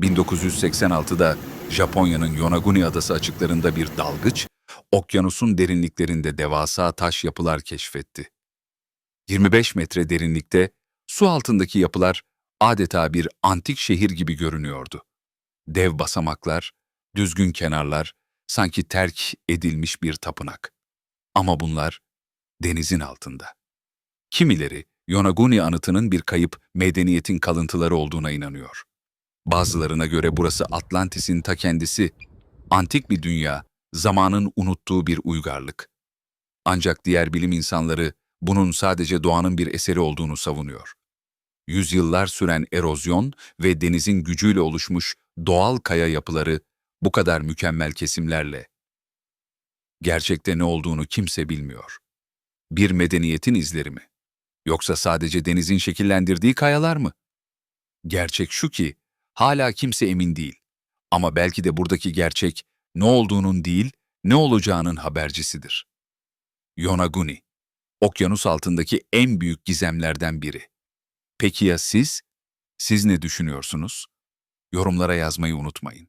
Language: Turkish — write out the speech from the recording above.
1986'da Japonya'nın Yonaguni adası açıklarında bir dalgıç, okyanusun derinliklerinde devasa taş yapılar keşfetti. 25 metre derinlikte su altındaki yapılar adeta bir antik şehir gibi görünüyordu. Dev basamaklar, düzgün kenarlar, sanki terk edilmiş bir tapınak. Ama bunlar denizin altında. Kimileri Yonaguni anıtının bir kayıp medeniyetin kalıntıları olduğuna inanıyor. Bazılarına göre burası Atlantis'in ta kendisi, antik bir dünya, zamanın unuttuğu bir uygarlık. Ancak diğer bilim insanları bunun sadece doğanın bir eseri olduğunu savunuyor. Yüzyıllar süren erozyon ve denizin gücüyle oluşmuş doğal kaya yapıları bu kadar mükemmel kesimlerle. Gerçekte ne olduğunu kimse bilmiyor. Bir medeniyetin izleri mi? Yoksa sadece denizin şekillendirdiği kayalar mı? Gerçek şu ki, hala kimse emin değil. Ama belki de buradaki gerçek, ne olduğunun değil, ne olacağının habercisidir. Yonaguni, okyanus altındaki en büyük gizemlerden biri. Peki ya siz? Siz ne düşünüyorsunuz? Yorumlara yazmayı unutmayın.